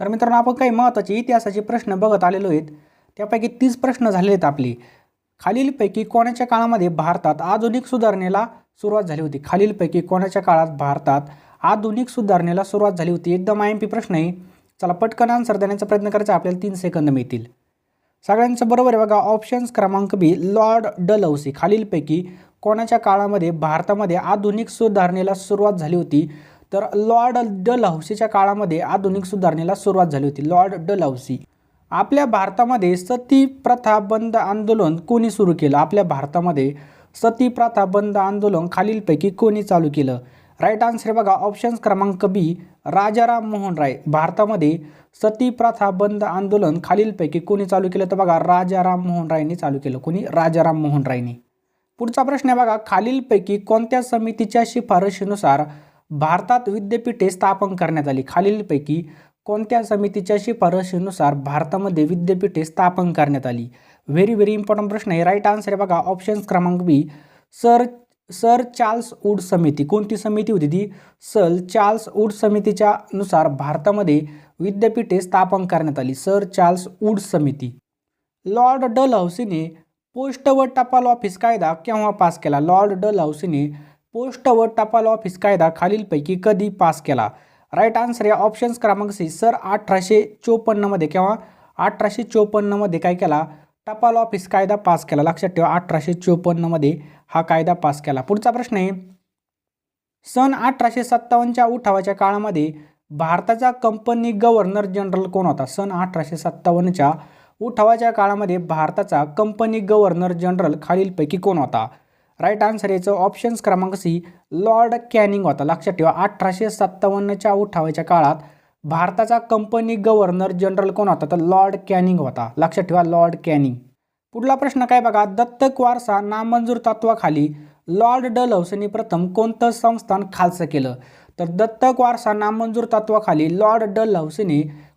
तर मित्रांनो आपण काही महत्त्वाचे इतिहासाचे प्रश्न बघत आलेलो आहेत. त्यापैकी तीस प्रश्न झाले आहेत आपले. खालीलपैकी कोणाच्या काळामध्ये भारतात आधुनिक सुधारणेला सुरुवात झाली होती? खालीलपैकी कोणाच्या काळात भारतात आधुनिक सुधारणेला सुरुवात झाली होती? एकदम आय एम पी प्रश्न आहे. चला पटकन आन्सर देण्याचा प्रयत्न करायचा आपल्याला तीन सेकंद मिळतील. सगळ्यांचं बरोबर आहे बघा ऑप्शन्स क्रमांक बी लॉर्ड डलौसी खालीलपैकी कोणाच्या काळामध्ये भारतामध्ये आधुनिक सुधारणेला सुरुवात झाली होती? तर लॉर्ड डलहौसीच्या काळामध्ये आधुनिक सुधारणेला सुरुवात झाली होती. लॉर्ड डलहौसी आपल्या भारतामध्ये सती प्रथा बंद आंदोलन कोणी सुरू केलं? आपल्या भारतामध्ये सती प्रथा बंद आंदोलन खालीलपैकी कोणी चालू केलं? राईट आन्सर बघा ऑप्शन्स क्रमांक बी राजाराम मोहन राय. भारतामध्ये सती प्रथा बंद आंदोलन खालीलपैकी कोणी चालू केलं? तर बघा राजाराम मोहन रायनी चालू केलं. कोणी? राजाराम मोहन रायनी. पुढचा प्रश्न आहे बघा खालीलपैकी कोणत्या समितीच्या शिफारशीनुसार भारतात विद्यापीठे स्थापन करण्यात आली. खालीलपैकी कोणत्या समितीच्या शिफारशीनुसार भारतामध्ये विद्यापीठे स्थापन करण्यात आली? व्हेरी व्हेरी इम्पॉर्टंट प्रश्न आहे. राईट आन्सर आहे बघा. ऑप्शन्स क्रमांक B sir sir Charles Wood समिती. कोणती समिती होती ती? सर चार्ल्स वूड समितीच्या नुसार भारतामध्ये विद्यापीठे स्थापन करण्यात आली. सर चार्ल्स वूड समिती. लॉर्ड डल हाऊसीने पोस्ट व टपाल ऑफिस कायदा केव्हा पास केला? लॉर्ड डल हाऊसीने पोस्ट व टपाल ऑफिस कायदा खालीलपैकी कधी पास केला? राईट आन्सर या ऑप्शन्स क्रमांक सी सर अठराशे चोपन्नमध्ये किंवा अठराशे चोपन्नमध्ये काय केला? टपाल ऑफिस कायदा पास केला. लक्षात ठेवा अठराशे चोपन्नमध्ये हा कायदा पास केला. पुढचा प्रश्न आहे. सन अठराशे सत्तावन्नच्या उठावाच्या काळामध्ये भारताचा कंपनी गव्हर्नर जनरल कोण होता? सन अठराशे सत्तावन्नच्या उठावाच्या काळामध्ये भारताचा कंपनी गव्हर्नर जनरल खालीलपैकी कोण होता? राईट आन्सर याचं ऑप्शन्स क्रमांक सी लॉर्ड कॅनिंग होता. लक्षात ठेवा अठराशे सत्तावन्नच्या उठावाच्या काळात भारताचा कंपनी गव्हर्नर जनरल कोण होता? तर लॉर्ड कॅनिंग होता. लक्षात ठेवा लॉर्ड कॅनिंग पुढला प्रश्न काय बघा? दत्तक वारसा नामंजूर तत्वाखाली लॉर्ड डल प्रथम कोणतं संस्थान खालचं केलं? तर दत्तक वारसा नामंजूर तत्वाखाली लॉर्ड डल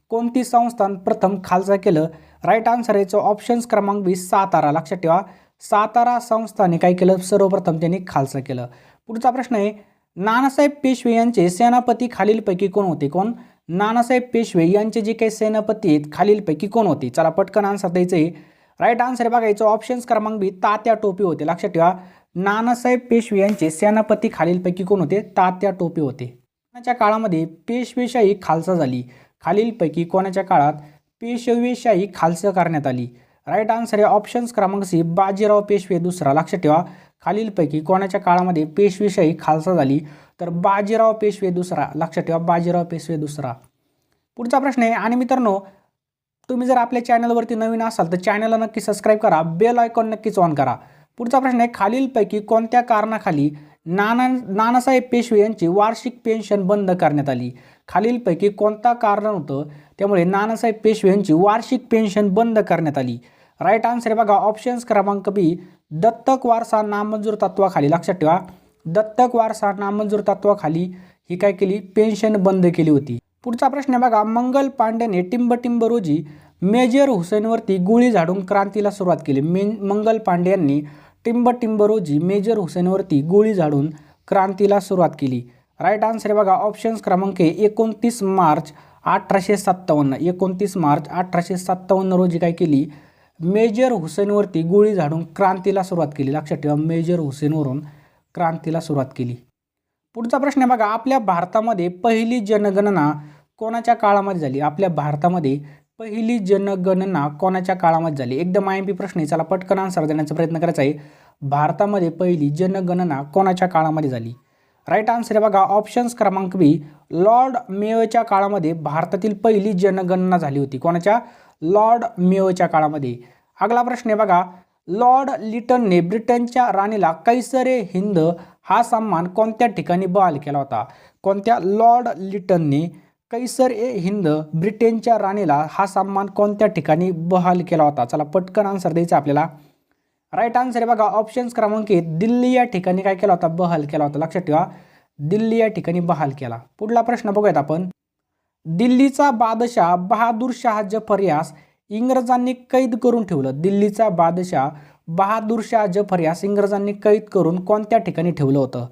कोणती संस्थान प्रथम खालचं केलं? राईट आन्सर याचं ऑप्शन्स क्रमांक वीस सातारा. लक्षात ठेवा सातारा संस्थाने काय केलं? सर्वप्रथम त्यांनी खालसा केलं. पुढचा प्रश्न आहे नानासाहेब पेशवे यांचे सेनापती खालीलपैकी कोण होते? कोण? नानासाहेब पेशवे यांचे जे काही सेनापती आहेत खालीलपैकी कोण होते? चला पटकन आन्सर द्यायचं आहे. राईट आन्सर बघायचं ऑप्शन्स क्रमांक बी तात्या टोपी होते. लक्षात ठेवा नानासाहेब पेशवे यांचे सेनापती खालीलपैकी कोण होते? तात्या टोपे होते. कोणाच्या काळामध्ये पेशवेशाही खालसा झाली? खालीलपैकी कोणाच्या काळात? पेशवेशाही खालसा करण्यात आली. राईट आन्सर आहे ऑप्शन्स क्रमांक सी बाजीराव पेशवे दुसरा. लक्षात ठेवा खालीलपैकी कोणाच्या काळामध्ये पेशवेशाही खालसा झाली तर बाजीराव पेशवे दुसरा. लक्षात ठेवा बाजीराव पेशवे दुसरा. पुढचा प्रश्न आहे आणि मित्रांनो तुम्ही जर आपल्या चॅनलवरती नवीन असाल तर चॅनलला नक्की सबस्क्राईब करा बेल आयकॉन नक्कीच ऑन करा. पुढचा प्रश्न आहे खालीलपैकी कोणत्या कारणाखाली नाना नानासाहेब पेशवे यांची वार्षिक पेन्शन बंद करण्यात आली? खालीलपैकी कोणता कारण होतं? त्यामुळे नानासाहेब पेशवे यांची वार्षिक पेन्शन बंद करण्यात आली. राईट आन्सर बघा ऑप्शन्स क्रमांक बी दत्तक वारसा नामंजूर तत्वाखाली. लक्षात ठेवा. दत्तक वारसा नामंजूर तत्वाखाली ही काय केली? पेन्शन बंद केली होती. पुढचा प्रश्न बघा मंगल पांडेने टिंबटिंब रोजी मेजर हुसेनवरती गोळी झाडून क्रांतीला सुरुवात केली. मे मंगल पांडे यांनी टिंबटिंब रोजी मेजर हुसेनवरती गोळी झाडून क्रांतीला सुरुवात केली. राईट आन्सर आहे बघा ऑप्शन्स क्रमांक एकोणतीस मार्च अठराशे सत्तावन्न. एकोणतीस मार्च अठराशे सत्तावन्न रोजी काय केली? मेजर हुसेनवरती गोळी झाडून क्रांतीला सुरुवात केली. लक्षात ठेवा मेजर हुसेनवरून क्रांतीला सुरुवात केली. पुढचा प्रश्न आहे बघा आपल्या भारतामध्ये पहिली जनगणना कोणाच्या काळामध्ये झाली? आपल्या भारतामध्ये पहिली जनगणना कोणाच्या काळामध्ये झाली? एकदम आय एम पी प्रश्न आहे. चला पटकन आन्सर देण्याचा प्रयत्न करायचा आहे. भारतामध्ये पहिली जनगणना कोणाच्या काळामध्ये झाली? राईट आन्सर आहे बघा ऑप्शन्स क्रमांक बी लॉर्ड मेयोच्या काळामध्ये भारतातील पहिली जनगणना झाली होती. कोणाच्या? लॉर्ड मेयोच्या काळामध्ये. अगला प्रश्न आहे बघा लॉर्ड लिटनने ब्रिटनच्या राणीला कैसरे हिंद हा सन्मान कोणत्या ठिकाणी बहाल केला होता? कोणत्या? लॉर्ड लिटनने कैसर ए हिंद ब्रिटनच्या राणीला हा सन्मान कोणत्या ठिकाणी बहाल केला होता? चला पटकन आन्सर द्यायचा आपल्याला. राईट आन्सर आहे बघा ऑप्शन्स क्रमांक एक दिल्ली या ठिकाणी काय केला होता? बहाल केला होता. लक्षात ठेवा. दिल्ली या ठिकाणी बहाल केला. पुढला प्रश्न बघूयात आपण. दिल्लीचा बादशाह बहादूर शाह जफर यास इंग्रजांनी कैद करून ठेवलं. दिल्लीचा बादशाह बहादूर शाह जफर यास इंग्रजांनी कैद करून कोणत्या ठिकाणी ठेवलं होतं?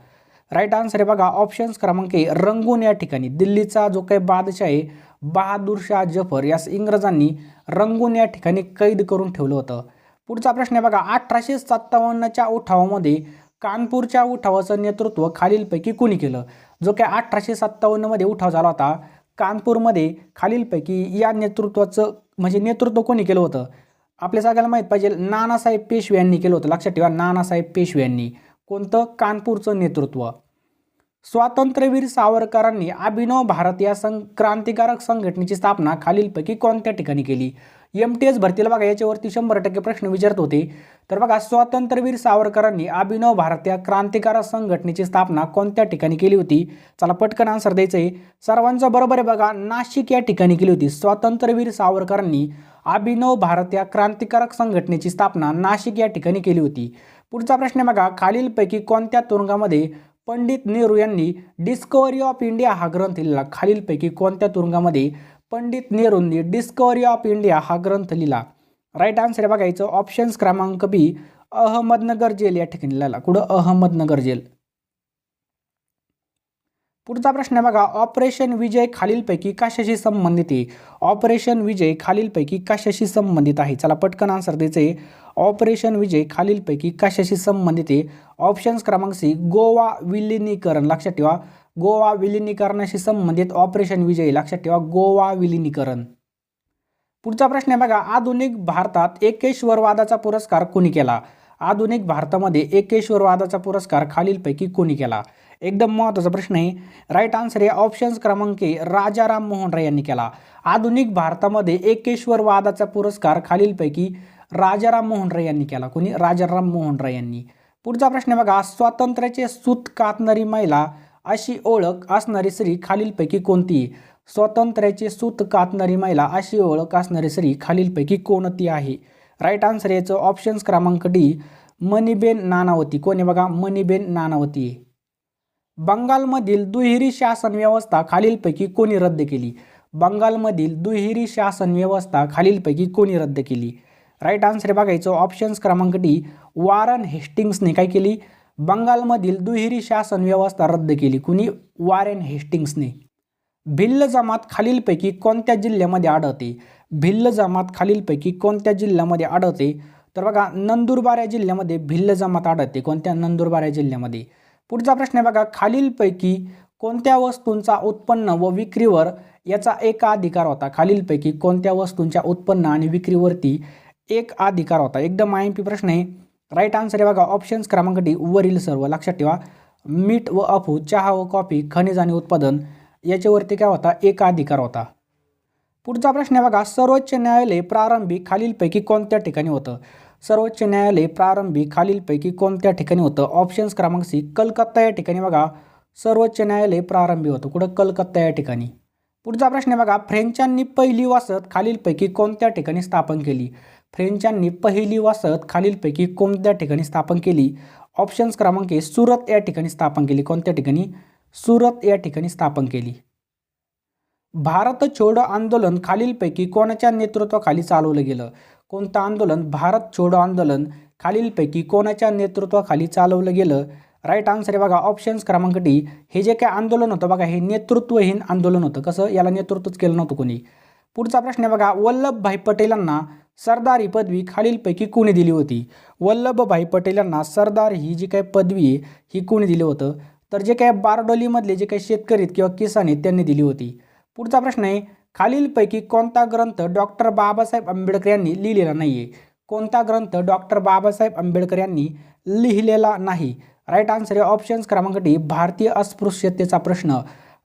राईट आन्सर आहे बघा ऑप्शन्स क्रमांक ए रंगून या ठिकाणी. दिल्लीचा जो काही बादशाह आहे बहादूर शाह जफर यास इंग्रजांनी रंगून या ठिकाणी कैद करून ठेवलं होतं. पुढचा प्रश्न आहे बघा अठराशे सत्तावन्नच्या उठावामध्ये कानपूरच्या उठावाचं नेतृत्व खालीलपैकी कोणी केलं? जो काय अठराशे सत्तावन्नमध्ये उठाव झाला होता कानपूरमध्ये खालीलपैकी या नेतृत्वाचं म्हणजे नेतृत्व कोणी केलं होतं? आपल्या सगळ्याला माहीत पाहिजे नानासाहेब पेशवे यांनी केलं होतं. लक्षात ठेवा नानासाहेब पेशवे यांनी. कोणतं? कानपूरचं नेतृत्व. स्वातंत्र्यवीर सावरकरांनी अभिनव भारत या सं क्रांतिकारक संघटनेची स्थापना खालीलपैकी कोणत्या ठिकाणी केली? एम टी एस भरतीला. बघा याच्यावरती शंभर टक्के प्रश्न विचारत होते. तर बघा स्वातंत्र्यवीर सावरकरांनी अभिनव भारत या क्रांतिकारक संघटनेची स्थापना कोणत्या ठिकाणी केली होती? चला पटकन आन्सर द्यायचं आहे सर्वांचं बरोबर आहे बघा नाशिक या ठिकाणी केली होती. स्वातंत्र्यवीर सावरकरांनी अभिनव भारत या क्रांतिकारक संघटनेची स्थापना नाशिक या ठिकाणी केली होती. पुढचा प्रश्न बघा खालीलपैकी कोणत्या तुरुंगामध्ये पंडित नेहरू यांनी डिस्कवरी ऑफ इंडिया हा ग्रंथ लिहिला खालीलपैकी कोणत्या तुरुंगामध्ये पंडित नेहरूंनी डिस्कवरी ऑफ इंडिया हा ग्रंथ लिहिला. राईट आन्सर आहे बघायचं ऑप्शन्स क्रमांक बी अहमदनगर जेल या ठिकाणी लिहिला कुठं? अहमदनगर जेल. पुढचा प्रश्न आहे बघा ऑपरेशन विजय खालीलपैकी कशाशी संबंधित आहे? ऑपरेशन विजय खालीलपैकी कशाशी संबंधित आहे? चला पटकन आन्सर द्यायचं. आहे ऑपरेशन विजय खालीलपैकी कशाशी संबंधित आहे? ऑप्शन्स क्रमांक सी गोवा विलिनीकरण. लक्षात ठेवा. गोवा विलिनीकरणाशी संबंधित ऑपरेशन विजयी. लक्षात ठेवा गोवा विलिनीकरण. पुढचा प्रश्न आहे बघा आधुनिक भारतात एकेश्वरवादाचा पुरस्कार कोणी केला? आधुनिक भारतामध्ये एकेश्वरवादाचा पुरस्कार खालीलपैकी कोणी केला? एकदम महत्त्वाचा प्रश्न आहे. राईट आन्सर आहे ऑप्शन्स क्रमांक राजाराम मोहन राय यांनी केला. आधुनिक भारतामध्ये एकेश्वरवादाचा पुरस्कार खालीलपैकी राजाराम मोहन राय यांनी केला. कोणी? राजाराम मोहन राय यांनी. पुढचा प्रश्न आहे बघा स्वातंत्र्याचे सूत कातणारी महिला अशी ओळख असणारी स्त्री खालीलपैकी कोणती? स्वातंत्र्याचे सूत कातणारी महिला अशी ओळख असणारी स्त्री खालीलपैकी कोणती आहे? राईट आन्सर याचं ऑप्शन्स क्रमांक डी मणिबेन नानावती. कोणी बघा? मणिबेन नानावती. आहे बंगालमधील दुहेरी शासन व्यवस्था खालीलपैकी कोणी रद्द केली? बंगालमधील दुहेरी शासन व्यवस्था खालीलपैकी कोणी रद्द केली? राईट आन्सर बघायचं ऑप्शन्स क्रमांक डी वारन हेस्टिंग्सने काय केली? बंगालमधील दुहेरी शासन व्यवस्था रद्द केली. कुणी? वारेन हेस्टिंग्सने. भिल्ल जमात खालीलपैकी कोणत्या जिल्ह्यामध्ये आढळते? भिल्ल जमात खालीलपैकी कोणत्या जिल्ह्यामध्ये आढळते? तर बघा नंदुरबार या जिल्ह्यामध्ये भिल्ल जमात आढळते. कोणत्या? नंदुरबार या जिल्ह्यामध्ये. पुढचा प्रश्न आहे बघा खालीलपैकी कोणत्या वस्तूंचा उत्पन्न व विक्रीवर याचा एक अधिकार होता? खालीलपैकी कोणत्या वस्तूंच्या उत्पन्न आणि विक्रीवरती एक अधिकार होता? एकदम आय एम पी प्रश्न आहे. राईट आन्सर आहे बघा ऑप्शन्स क्रमांक डी वरील सर्व. लक्षात ठेवा. मीठ व अफू चहा व कॉफी खनिज आणि उत्पादन याच्यावरती काय होता? एक अधिकार होता. पुढचा प्रश्न आहे बघा सर्वोच्च न्यायालय प्रारंभी खालीलपैकी कोणत्या ठिकाणी होतं? सर्वोच्च न्यायालय प्रारंभी खालीलपैकी कोणत्या ठिकाणी होतं? ऑप्शन्स क्रमांक सी कलकत्ता या ठिकाणी बघा. सर्वोच्च न्यायालय प्रारंभी होतं. कुठं? कलकत्ता या ठिकाणी. पुढचा प्रश्न आहे बघा फ्रेंचांनी पहिली वसत खालीलपैकी कोणत्या ठिकाणी स्थापन केली? फ्रेंचांनी पहिली वसाहत खालीलपैकी कोणत्या ठिकाणी स्थापन केली? ऑप्शन्स क्रमांक ए सुरत या ठिकाणी स्थापन केली. कोणत्या ठिकाणी? सुरत या ठिकाणी स्थापन केली. भारत छोडो आंदोलन खालीलपैकी कोणाच्या नेतृत्वाखाली चालवलं गेलं? कोणतं आंदोलन? भारत छोडो आंदोलन खालीलपैकी कोणाच्या नेतृत्वाखाली चालवलं गेलं? राईट आन्सर आहे बघा ऑप्शन्स क्रमांक डी. हे जे काय आंदोलन होतं बघा हे नेतृत्वहीन आंदोलन होतं. कसं? याला नेतृत्वच केलं नव्हतं कोणी. पुढचा प्रश्न आहे बघा वल्लभभाई पटेलांना सरदार ही पदवी खालीलपैकी कोणी दिली होती? वल्लभभाई पटेल यांना सरदार ही जी काही पदवी आहे ही कोणी दिली होतं? तर जे काही बारडोलीमधले जे काही शेतकरी किंवा किसान आहेत त्यांनी दिली होती. पुढचा प्रश्न आहे खालीलपैकी कोणता ग्रंथ डॉक्टर बाबासाहेब आंबेडकर यांनी लिहिलेला नाही आहे कोणता ग्रंथ डॉक्टर बाबासाहेब आंबेडकर यांनी लिहिलेला नाही? राईट आन्सर आहे ऑप्शन्स क्रमांक डी भारतीय अस्पृश्यतेचा प्रश्न.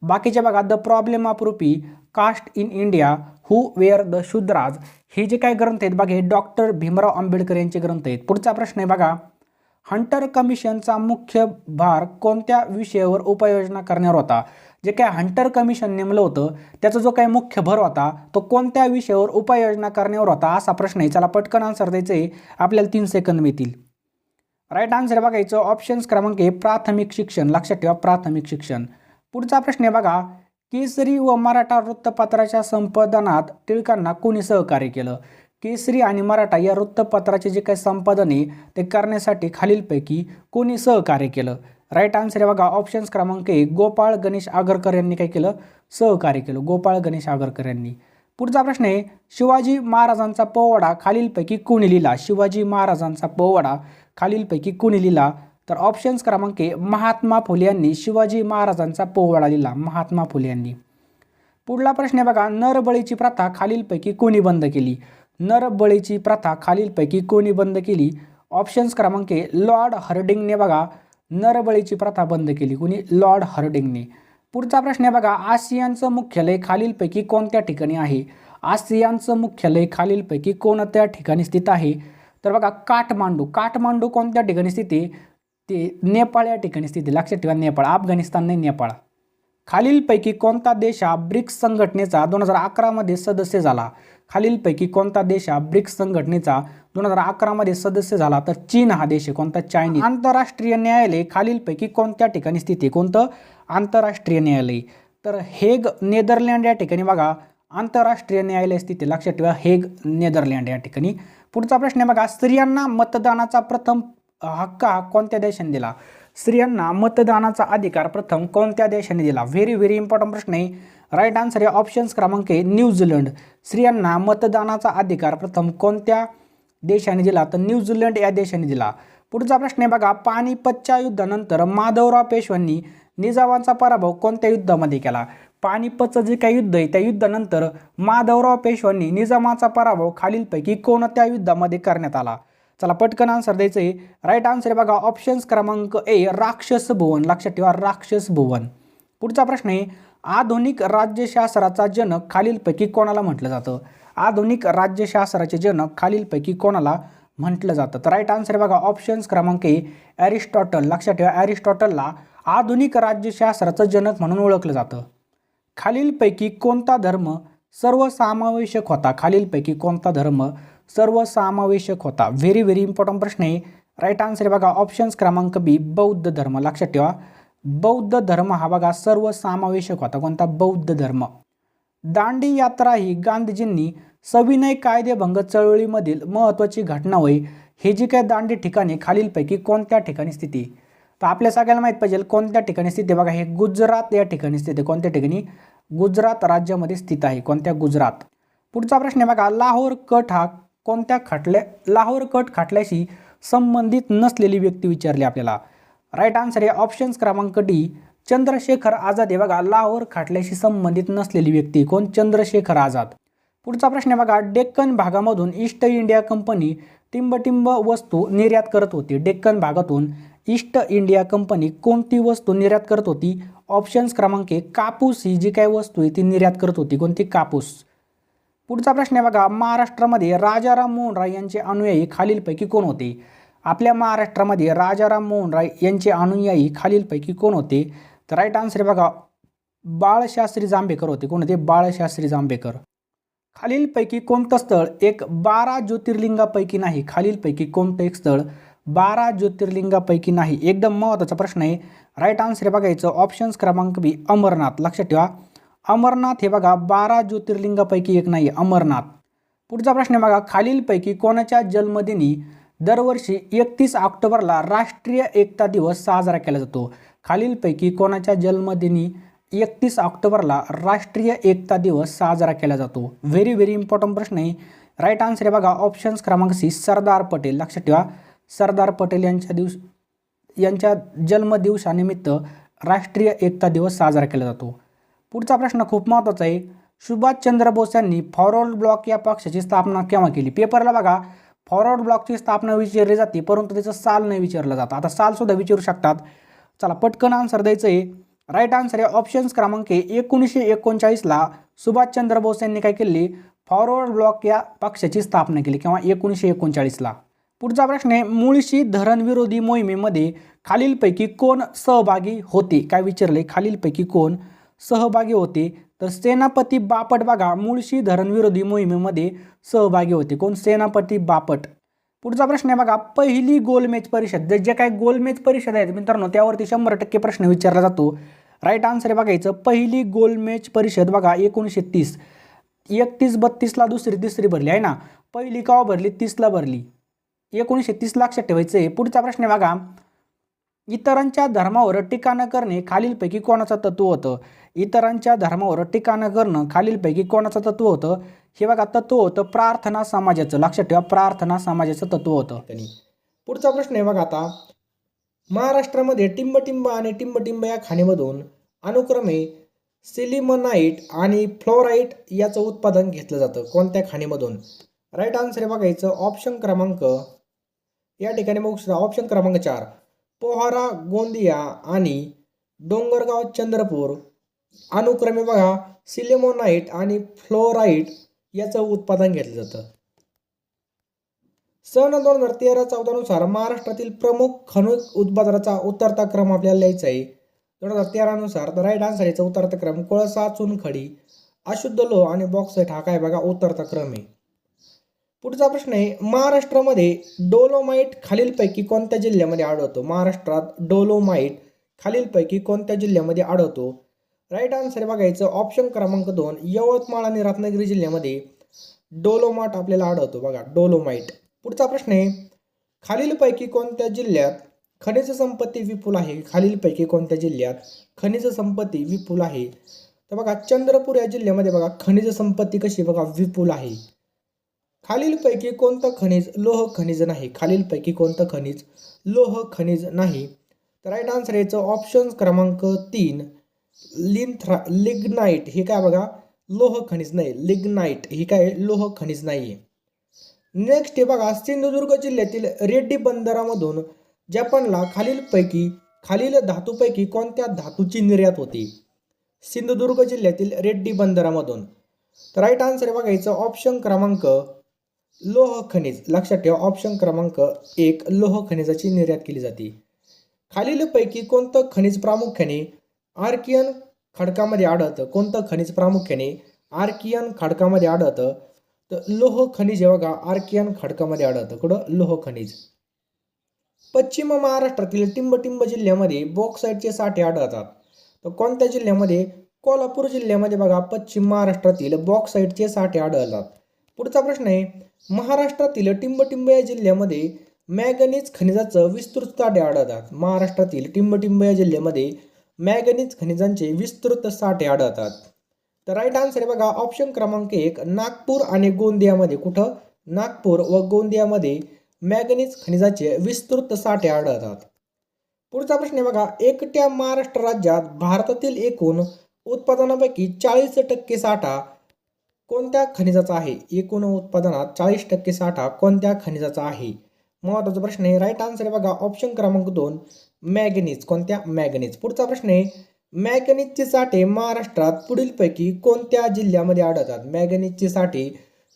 बाकीच्या बघा the problem of rupee caste in India who were the Shudras हे जे काही ग्रंथ आहेत बघा हे डॉक्टर भीमराव आंबेडकर यांचे ग्रंथ आहेत. पुढचा प्रश्न आहे बघा हंटर कमिशनचा मुख्य भार कोणत्या विषयावर उपाययोजना करण्यावर होता? जे काय हंटर कमिशन नेमलं होतं त्याचा जो काही मुख्य भर होता तो कोणत्या विषयावर उपाययोजना करण्यावर होता? असा प्रश्न आहे. चला पटकन आन्सर द्यायचं आहे. आपल्याला तीन सेकंद मिळतील. राईट आन्सर बघायचं ऑप्शन्स क्रमांक आहे प्राथमिक शिक्षण. लक्षात ठेवा प्राथमिक शिक्षण. पुढचा प्रश्न आहे बघा. केसरी व मराठा वृत्तपत्राच्या संपादनात टिळकांना कोणी सहकार्य केलं? केसरी आणि मराठा या वृत्तपत्राचे जे काही संपादन आहे ते करण्यासाठी खालीलपैकी कोणी सहकार्य केलं? राईट आन्सर आहे बघा ऑप्शन्स क्रमांक एक गोपाळ गणेश आगरकर यांनी काय केलं? सहकार्य केलं. गोपाळ गणेश आगरकर यांनी. पुढचा प्रश्न आहे शिवाजी महाराजांचा पोवाडा खालीलपैकी कोणी लिहिला? शिवाजी महाराजांचा पोवाडा खालीलपैकी कोणी लिहिला? तर ऑप्शन्स क्रमांक ए महात्मा फुले यांनी शिवाजी महाराजांचा पोवाडा लिहिला. महात्मा फुले यांनी. पुढला प्रश्न आहे बघा नरबळीची प्रथा खालीलपैकी कोणी बंद केली? नरबळीची प्रथा खालीलपैकी कोणी बंद केली? ऑप्शन्स क्रमांक ए लॉर्ड हर्डिंगने बघा नरबळीची प्रथा बंद केली. कोणी? लॉर्ड हर्डिंगने. पुढचा प्रश्न आहे बघा आसियानचं मुख्यालय खालीलपैकी कोणत्या ठिकाणी आहे? आसियानचं मुख्यालय खालीलपैकी कोणत्या ठिकाणी स्थित आहे? तर बघा काठमांडू. काठमांडू कोणत्या ठिकाणी स्थित आहे? ते नेपाळ या ठिकाणी स्थिती लक्षात ठेवा नेपाळ. अफगाणिस्तान नाही नेपाळ. खालीलपैकी कोणता देश हा ब्रिक्स संघटनेचा दोन हजार अकरामध्ये सदस्य झाला? खालीलपैकी कोणता देश हा ब्रिक्स संघटनेचा दोन हजार अकरामध्ये सदस्य झाला? तर चीन हा देश आहे कोणता? चायनीज. आंतरराष्ट्रीय न्यायालय खालीलपैकी कोणत्या ठिकाणी स्थिती कोणतं? आंतरराष्ट्रीय न्यायालय. तर हेग नेदरलँड या ठिकाणी बघा. आंतरराष्ट्रीय न्यायालय स्थिती लक्षात ठेवा हेग नेदरलँड या ठिकाणी. पुढचा प्रश्न आहे बघा स्त्रियांना मतदानाचा प्रथम हक्क हा कोणत्या देशाने दिला? स्त्रियांना मतदानाचा अधिकार प्रथम कोणत्या देशाने दिला? व्हेरी व्हेरी इम्पॉर्टंट प्रश्न आहे. राईट आन्सर आहे ऑप्शन्स क्रमांक आहे न्यूझीलंड स्त्रियांना मतदानाचा अधिकार प्रथम कोणत्या देशाने दिला? तर न्यूझीलंड या देशाने दिला. पुढचा प्रश्न आहे बघा पानिपतच्या युद्धानंतर माधवराव पेशव्यांनी निजामांचा पराभव कोणत्या युद्धामध्ये केला? पानिपतचं जे काही युद्ध आहे त्या युद्धानंतर माधवराव पेशव्यांनी निजामाचा पराभव खालीलपैकी कोणत्या युद्धामध्ये करण्यात आला? चला पटकन आन्सर द्यायचं आहे. राईट आन्सर आहे बघा ऑप्शन्स क्रमांक ए राक्षस भुवन. लक्षात ठेवा राक्षस भुवन. पुढचा प्रश्न आहे आधुनिक राज्यशास्त्राचा जनक खालीलपैकी कोणाला म्हटलं जातं? आधुनिक राज्यशास्त्राचे जनक खालीलपैकी कोणाला म्हटलं जातं? तर राईट आन्सर बघा ऑप्शन्स क्रमांक ए ॲरिस्टॉटल लक्षात ठेवा ॲरिस्टॉटलला आधुनिक राज्यशास्त्राचं जनक म्हणून ओळखलं जातं. खालीलपैकी कोणता धर्म सर्वसामावेशक होता? खालीलपैकी कोणता धर्म सर्वसामावेशक होता. व्हेरी व्हेरी इम्पॉर्टंट प्रश्न आहे. राईट आन्सर आहे बघा. ऑप्शन्स क्रमांक बी बौद्ध धर्म. लक्षात ठेवा. बौद्ध धर्म हा बघा सर्वसामावेशक होता. कोणता? बौद्ध धर्म. दांडी यात्रा ही गांधीजींनी सविनय कायदेभंग चळवळीमधील महत्त्वाची घटना होय. हे जी काय दांडी ठिकाणी खालीलपैकी कोणत्या ठिकाणी स्थिती तर आपल्या सगळ्याला माहीत पाहिजे कोणत्या ठिकाणी स्थित आहे? बघा हे गुजरात या ठिकाणी स्थित आहे. कोणत्या ठिकाणी? गुजरात राज्यामध्ये स्थित आहे. कोणत्या गुजरात? पुढचा प्रश्न आहे बघा. लाहोर कट हा कोणत्या खटल्या लाहोर कट खटल्याशी संबंधित नसलेली व्यक्ती विचारली आपल्याला. राईट आन्सर आहे ऑप्शन्स क्रमांक डी चंद्रशेखर आझाद. हे बघा लाहोर खटल्याशी संबंधित नसलेली व्यक्ती कोण? चंद्रशेखर आझाद. पुढचा प्रश्न आहे बघा डेक्कन भागामधून ईस्ट इंडिया कंपनी टिंबटिंब वस्तू निर्यात करत होती. डेक्कन भागातून ईस्ट इंडिया कंपनी कोणती वस्तू निर्यात करत होती? ऑप्शन्स क्रमांक कापूस. ही जी काही वस्तू आहे ती निर्यात करत होती. कोणती? कापूस. पुढचा प्रश्न आहे बघा महाराष्ट्रामध्ये राजाराम मोहन राय यांचे अनुयायी खालीलपैकी कोण होते? आपल्या महाराष्ट्रामध्ये राजाराम मोहन राय यांचे अनुयायी खालीलपैकी कोण होते? तर राईट आन्सर आहे बघा बाळशास्त्री जांभेकर होते. कोण होते? बाळशास्त्री जांभेकर. खालीलपैकी कोणतं स्थळ एक बारा ज्योतिर्लिंगापैकी नाही? खालीलपैकी कोणतं एक स्थळ बारा ज्योतिर्लिंगापैकी नाही? एकदम महत्त्वाचा प्रश्न आहे. राईट आन्सर बघायचं ऑप्शन्स क्रमांक बी अमरनाथ. लक्षात ठेवा. अमरनाथ हे बघा बारा ज्योतिर्लिंगापैकी एक नाही अमरनाथ. पुढचा प्रश्न बघा खालीलपैकी कोणाच्या जन्मदिनी दरवर्षी एकतीस ऑक्टोबरला राष्ट्रीय एकता दिवस साजरा केला जातो? खालीलपैकी कोणाच्या जन्मदिनी एकतीस ऑक्टोबरला राष्ट्रीय एकता दिवस साजरा केला जातो? व्हेरी व्हेरी इम्पॉर्टंट प्रश्न आहे. राईट आन्सर आहे बघा ऑप्शन्स क्रमांक सी सरदार पटेल. लक्षात ठेवा सरदार पटेल यांच्या दिवस यांच्या जन्मदिवसानिमित्त राष्ट्रीय एकता दिवस साजरा केला जातो. पुढचा प्रश्न खूप महत्त्वाचा आहे. सुभाषचंद्र बोस यांनी फॉरवर्ड ब्लॉक या पक्षाची स्थापना केव्हा केली? पेपरला बघा. फॉरवर्ड ब्लॉकची स्थापना विचारली जाते परंतु त्याचं साल नाही विचारलं जातं. आता सालसुद्धा विचारू शकतात. चला पटकन आन्सर द्यायचं आहे. राईट आन्सर आहे ऑप्शन्स क्रमांक एकोणीसशे एकोणचाळीसला सुभाषचंद्र बोस यांनी काय केली? फॉरवर्ड ब्लॉक या पक्षाची स्थापना केली किंवा एकोणीसशे एकोणचाळीसला पुढचा प्रश्न आहे मुळशी धरणविरोधी मोहिमेमध्ये खालीलपैकी कोण सहभागी होते? काय विचारले खालीलपैकी कोण सहभागी होते. तर सेनापती बापट बघा मुळशी धरणविरोधी मोहिमेमध्ये सहभागी होते. कोण? सेनापती बापट. पुढचा प्रश्न आहे बघा पहिली गोलमेज परिषद जे जे काय गोलमेज परिषद आहेत मित्रांनो त्यावरती शंभर टक्के प्रश्न विचारला जातो. राईट आन्सर आहे बघायचं पहिली गोलमेज परिषद बघा एकोणीसशे तीस. एकतीस बत्तीसला दुसरी तिसरी भरली आहे ना? पहिली कावा भरली? तीसला भरली. एकोणीसशे तीस लक्षात ठेवायचं आहे. पुढचा प्रश्न आहे बघा इतरांच्या धर्मावर टीका न करणे खालीलपैकी कोणाचं तत्व होतं? इतरांच्या धर्मावर टीका न करणं खालीलपैकी कोणाचं तत्व होतं? हे बघा तत्व होतं प्रार्थना समाजाचं. लक्षात ठेवा प्रार्थना समाजाचं तत्व होतं. पुढचा प्रश्न आहे बघा आता. महाराष्ट्रामध्ये टिंबटिंब आणि टिंबटिंब या खाणीमधून अनुक्रमे सिलिमनाईट आणि फ्लोराईट याचं उत्पादन घेतलं जातं. कोणत्या खाणीमधून? राईट आन्सर आहे बघायचं ऑप्शन क्रमांक या ठिकाणी बघू शकता. ऑप्शन क्रमांक चार. पोहारा गोंदिया आणि डोंगरगाव चंद्रपूर अनुक्रमे बघा सिलेमोनाईट आणि फ्लोराईट याचं उत्पादन घेतलं जातं. सन दोन हजार तेरा चौदानुसार महाराष्ट्रातील प्रमुख खनिज उत्पादनाचा उतरता क्रम आपल्याला लिहायचा आहे. दोन हजार तेरानुसार द राईट आन्सर याचा उतरता क्रम कोळसा चुनखडी अशुद्ध लोह आणि बॉक्साईट हा काय बघा उतरता क्रम आहे. पुढचा प्रश्न आहे महाराष्ट्रामध्ये डोलोमाईट खालीलपैकी कोणत्या जिल्ह्यामध्ये आढळतो? महाराष्ट्रात डोलोमाईट खालीलपैकी कोणत्या जिल्ह्यामध्ये आढळतो? राईट आन्सर बघायचं ऑप्शन क्रमांक दोन यवतमाळ आणि रत्नागिरी जिल्ह्यामध्ये डोलोमाट आपल्याला आढळतो बघा डोलोमाईट पुढचा प्रश्न आहे खालीलपैकी कोणत्या जिल्ह्यात खनिज संपत्ती विपुल आहे? खालीलपैकी कोणत्या जिल्ह्यात खनिज संपत्ती विपुल आहे? तर बघा चंद्रपूर या जिल्ह्यामध्ये बघा खनिज संपत्ती कशी बघा विपुल आहे. खालीलपैकी कोणतं खनिज लोह खनिज नाही? खालीलपैकी कोणतं खनिज लोह खनिज नाही? तर राईट आन्सर याचं ऑप्शन क्रमांक तीन लिंथ्रा लिग्नाईट हे काय बघा? लोह खनिज नाही. लिग्नाईट ही काय? लोह खनिज नाही आहे नेक्स्ट हे बघा सिंधुदुर्ग जिल्ह्यातील रेड्डी बंदरामधून जपानला खालीलपैकी खालील धातूपैकी कोणत्या धातूची निर्यात होती? सिंधुदुर्ग जिल्ह्यातील रेड्डी बंदरामधून. तर राईट आन्सर आहे बघायचं ऑप्शन क्रमांक लोह खनिज. लक्षात ठेवा ऑप्शन क्रमांक एक लोह खनिजाची निर्यात केली जाते. खालीलपैकी कोणतं खनिज प्रामुख्याने आर्कियन खडकामध्ये आढळतं. कोणतं? खनिज प्रामुख्याने आर्कियन खडकामध्ये आढळतं. तर लोह खनिज हे बघा आर्कियन खडकामध्ये आढळतं. कुठं? लोह खनिज. पश्चिम महाराष्ट्रातील टिंबटिंब जिल्ह्यामध्ये बॉक्साईटचे साठे आढळतात. तर कोणत्या जिल्ह्यामध्ये? कोल्हापूर जिल्ह्यामध्ये बघा पश्चिम महाराष्ट्रातील बॉक्साईटचे साठे आढळतात. पुढचा प्रश्न आहे महाराष्ट्रातील टिंबटिंब या जिल्ह्यामध्ये मॅगनीज खनिजाचं विस्तृत साठे आढळतात. महाराष्ट्रातील टिंबटिंब या जिल्ह्यामध्ये मॅगनीज खनिजांचे विस्तृत साठे आढळतात. तर राईट आन्सर आहे बघा ऑप्शन क्रमांक एक नागपूर आणि गोंदियामध्ये. कुठं? नागपूर व गोंदियामध्ये मॅगनीज खनिजाचे विस्तृत साठे आढळतात. पुढचा प्रश्न आहे बघा एकट्या महाराष्ट्र राज्यात भारतातील एकूण उत्पादनापैकी चाळीस टक्के साठा कोणत्या खनिजाचा आहे? एकूण उत्पादनात चाळीस टक्के साठा कोणत्या खनिजाचा आहे? महत्त्वाचा प्रश्न आहे. राईट आन्सर आहे बघा ऑप्शन क्रमांक दोन मॅगनीज कोणत्या मॅगनीज? पुढचा प्रश्न आहे मॅगनीजचे साठे महाराष्ट्रात पुढीलपैकी कोणत्या जिल्ह्यामध्ये आढळतात? मॅगनीजचे साठे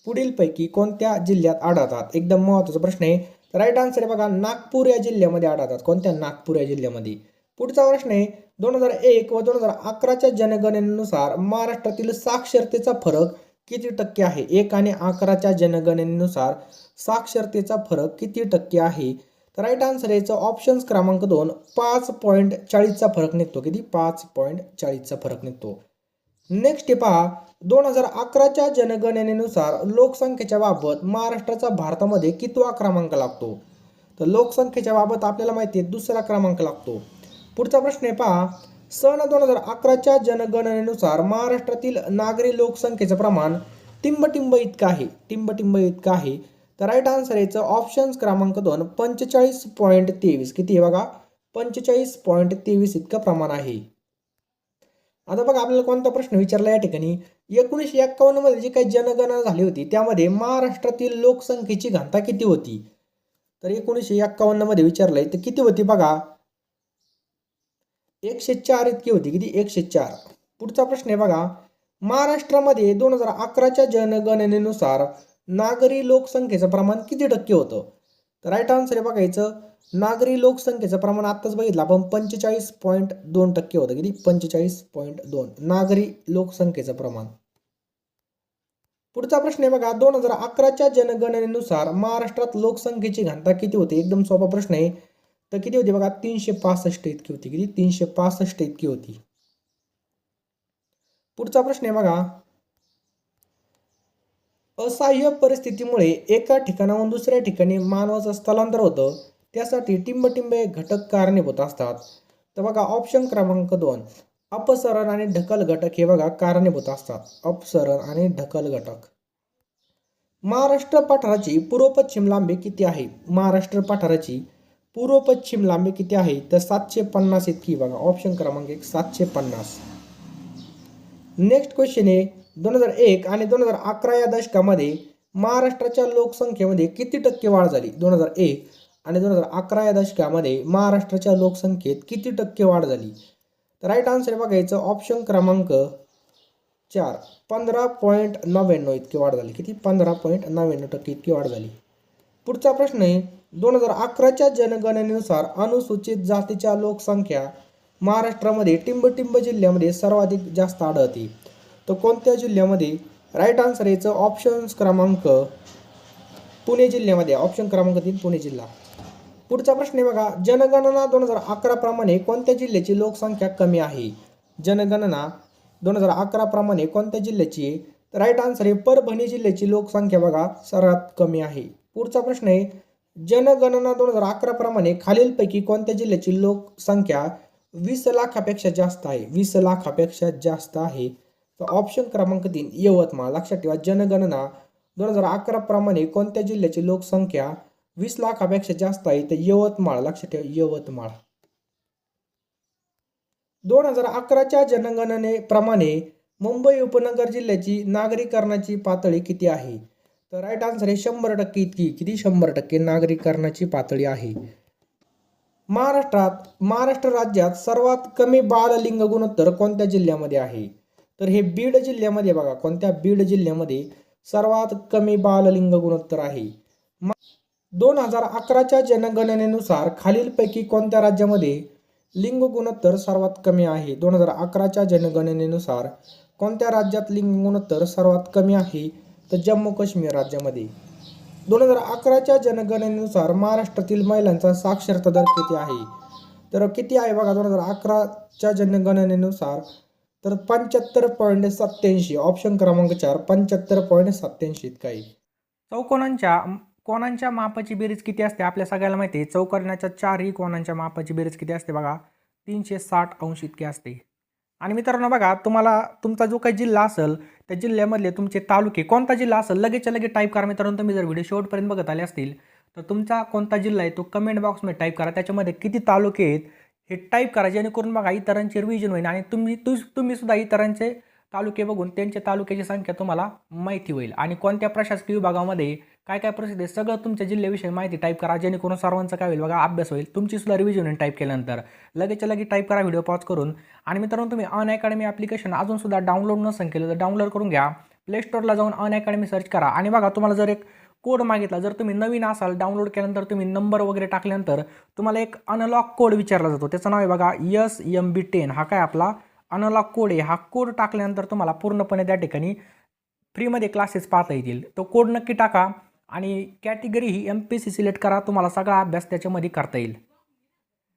पुढीलपैकी कोणत्या जिल्ह्यात आढळतात? एकदम महत्त्वाचा प्रश्न आहे. राईट आन्सर आहे बघा नागपूर या जिल्ह्यामध्ये आढळतात. कोणत्या? नागपूर या जिल्ह्यामध्ये. पुढचा प्रश्न आहे दोन हजार एक व दोन हजार अकराच्या जनगणनेनुसार महाराष्ट्रातील साक्षरतेचा फरक किती टक्के आहे? एक आणि अकराच्या जनगणनेनुसार साक्षरतेचा फरक किती टक्के आहे? तर राईट आन्सर याचं ऑप्शन्स क्रमांक दोन पाच पॉईंट चाळीसचा फरक निघतो. किती? पाच पॉईंट चाळीसचा फरक निघतो. नेक्स्ट पहा दोन हजार अकराच्या जनगणनेनुसार लोकसंख्येच्या बाबत महाराष्ट्राचा भारतामध्ये कितवा क्रमांक लागतो? तर लोकसंख्येच्या बाबत आपल्याला माहिती आहे दुसरा क्रमांक लागतो. पुढचा प्रश्न आहे पहा. सन दोन हजार अकराच्या जनगणनेनुसार महाराष्ट्रातील नागरी लोकसंख्येचं प्रमाण टिंबटिंब इतकं आहे. टिंबटिंब इतकं आहे. तर राईट आन्सर यायचं ऑप्शन्स क्रमांक दोन पंचेचाळीस पॉईंट तेवीस. किती आहे बघा? पंचेचाळीस पॉईंट तेवीस इतकं प्रमाण आहे. आता बघा आपल्याला कोणता प्रश्न विचारला या ठिकाणी? एकोणीसशे एक्कावन्नमध्ये जी काही जनगणना झाली होती त्यामध्ये महाराष्ट्रातील लोकसंख्येची घनता किती होती? तर एकोणीसशे एक्कावन्नमध्ये विचारलंय तर किती होती बघा? एकशे चार इतकी होती. किती? एकशे चार. पुढचा प्रश्न आहे बघा महाराष्ट्रामध्ये दोन हजार अकराच्या जनगणनेनुसार नागरी लोकसंख्येचं प्रमाण किती टक्के होतं? तर राईट आन्सर आहे बघायचं नागरी लोकसंख्येचं प्रमाण आत्ताच बघितलं आपण पंचेचाळीस पॉईंट दोन टक्के होतं. किती? पंचेचाळीस पॉईंट दोन. नागरी लोकसंख्येचं प्रमाण. पुढचा प्रश्न आहे बघा दोन हजार अकराच्या जनगणनेनुसार महाराष्ट्रात लोकसंख्येची घनता किती होती? एकदम सोपा प्रश्न आहे. तर किती होती बघा? तीनशे पासष्ट इतकी होती. किती? तीनशे पासष्ट इतकी होती. पुढचा प्रश्न आहे बघा असहाय्य परिस्थितीमुळे एका ठिकाणाहून दुसऱ्या ठिकाणी मानवाचं स्थलांतर होतं. त्यासाठी टिंबटिंब घटक कारणीभूत असतात. तर बघा ऑप्शन क्रमांक दोन. अपसरण आणि ढकल घटक हे बघा कारणीभूत असतात. अपसरण आणि ढकल घटक. महाराष्ट्र पठाराची पूर्व पश्चिम लांबी किती आहे? महाराष्ट्र पठाराची पूर्व पश्चिम लांबी किती आहे? तर सातशे पन्नास इतकी बघा. ऑप्शन क्रमांक एक सातशे पन्नास. नेक्स्ट क्वेश्चन आहे. दोन हजार एक आणि दोन हजार अकरा या दशकामध्ये महाराष्ट्राच्या लोकसंख्येमध्ये किती टक्के वाढ झाली? दोन हजार एक आणि दोन हजार अकरा या दशकामध्ये महाराष्ट्राच्या लोकसंख्येत किती टक्के वाढ झाली? तर राईट आन्सर बघायचं ऑप्शन क्रमांक चार. पंधरा पॉईंट नव्याण्णव इतकी वाढ झाली. किती? पंधरा पॉईंट नव्याण्णव टक्के इतकी वाढ झाली. पुढचा प्रश्न आहे दोन हजार अकराच्या जनगणनेनुसार अनुसूचित जातीच्या लोकसंख्या महाराष्ट्रामध्ये टिंबटिंब जिल्ह्यामध्ये सर्वाधिक जास्त आढळते. तर कोणत्या जिल्ह्यामध्ये राईट आन्सर याचं ऑप्शन्स क्रमांक पुणे जिल्ह्यामध्ये ऑप्शन क्रमांक तीन पुणे जिल्हा. पुढचा प्रश्न आहे बघा जनगणना दोन हजार अकराप्रमाणे कोणत्या जिल्ह्याची लोकसंख्या कमी आहे? जनगणना दोन हजार अकराप्रमाणे कोणत्या जिल्ह्याची तर राईट आन्सर आहे? परभणी जिल्ह्याची लोकसंख्या बघा सर्वात कमी आहे. पुढचा प्रश्न आहे जनगणना दोन हजार अकराप्रमाणे खालीलपैकी कोणत्या जिल्ह्याची लोकसंख्या वीस लाखापेक्षा जास्त आहे? वीस लाखापेक्षा जास्त आहे. तर ऑप्शन क्रमांक तीन यवतमाळ. लक्षात ठेवा जनगणना दोन हजार अकरा प्रमाणे कोणत्या जिल्ह्याची लोकसंख्या वीस लाखापेक्षा जास्त आहे तर यवतमाळ. लक्षात ठेवा यवतमाळ. दोन हजार अकराच्या जनगणनेप्रमाणे मुंबई उपनगर जिल्ह्याची नागरीकरणाची पातळी किती आहे? तर राईट आन्सर आहे शंभर टक्के इतकी किती? शंभर टक्के नागरीकरणाची पातळी आहे. महाराष्ट्रात महाराष्ट्र राज्यात सर्वात कमी बाललिंग गुणोत्तर कोणत्या जिल्ह्यामध्ये आहे? तर हे बीड जिल्ह्यामध्ये बघा कोणत्या बीड जिल्ह्यामध्ये सर्वात कमी बाललिंग गुणोत्तर आहे? दोन हजार अकराच्या जनगणनेनुसार खालीलपैकी कोणत्या राज्यामध्ये लिंग गुणोत्तर सर्वात कमी आहे? दोन हजार अकराच्या जनगणनेनुसार कोणत्या राज्यात लिंग गुणोत्तर सर्वात कमी आहे? तर जम्मू काश्मीर राज्यामध्ये. दोन हजार अकराच्या जनगणनेनुसार महाराष्ट्रातील महिलांचा साक्षरता दर किती आहे? तर किती आहे बघा दोन हजार अकराच्या जनगणनेनुसार तर पंच्याहत्तर पॉईंट सत्याऐंशी ऑप्शन क्रमांक चार पंच्याहत्तर पॉईंट सत्याऐंशी इतका येईल चौकोनांच्या कोणांच्या मापाची बेरीज किती असते आपल्या सगळ्याला माहिती आहे. चौकोनाच्या चारही कोणांच्या मापाची बेरीज किती असते बघा. तीनशे साठ अंश इतकी असते. आणि मित्रांनो बघा तुम्हाला तुमचा जो काही जिल्हा असेल त्या जिल्ह्यामधले तुमचे तालुके कोणता जिल्हा असेल लगेचच्या लगेच टाईप करा मित्रांनो. तुम्ही जर व्हिडिओ शेवटपर्यंत बघत आले असतील तर तुमचा कोणता जिल्हा आहे तो कमेंट बॉक्समध्ये टाईप करा. त्याच्यामध्ये किती तालुके आहेत हे टाईप करा जेणेकरून बघा इतरांचे रिव्हिजन होईल आणि तुम्ही तु तुम्ही सुद्धा इतरांचे तालुके बघून त्यांच्या तालुक्याची संख्या तुम्हाला माहिती होईल. आणि कोणत्या प्रशासकीय विभागामध्ये काय काय प्रसिद्ध आहे सगळं तुमच्या जिल्ह्याविषयी माहिती टाईप करा जेणेकरून सर्वांचं काय होईल बघा अभ्यास होईल. तुमची सुद्धा रिव्हिजन होईल टाईप केल्यानंतर. लगेचच्या लगेच टाईप करा व्हिडिओ पॉज करून. आणि मित्रांनो तुम्ही अन अकॅडमी ॲप्लिकेशन अजून सुद्धा डाउनलोड नसेल केलं तर डाउनलोड करून घ्या प्ले स्टोरला जाऊन अन अकॅडमी सर्च करा. आणि बघा तुम्हाला जर एक कोड मागितला. जर तुम्ही नवीन असाल डाउनलोड केल्यानंतर तुम्ही नंबर वगैरे टाकल्यानंतर तुम्हाला एक अनलॉक कोड विचारला जातो. त्याचं नाव आहे बघा यस एम बी टेन हा काय आपला अनलॉक कोड आहे. हा कोड टाकल्यानंतर तुम्हाला पूर्णपणे त्या ठिकाणी फ्रीमध्ये क्लासेस पाहता येतील. तो कोड नक्की टाका आणि कॅटेगरी ही एम पी सी सिलेक्ट करा. तुम्हाला सगळा अभ्यास त्याच्यामध्ये करता येईल.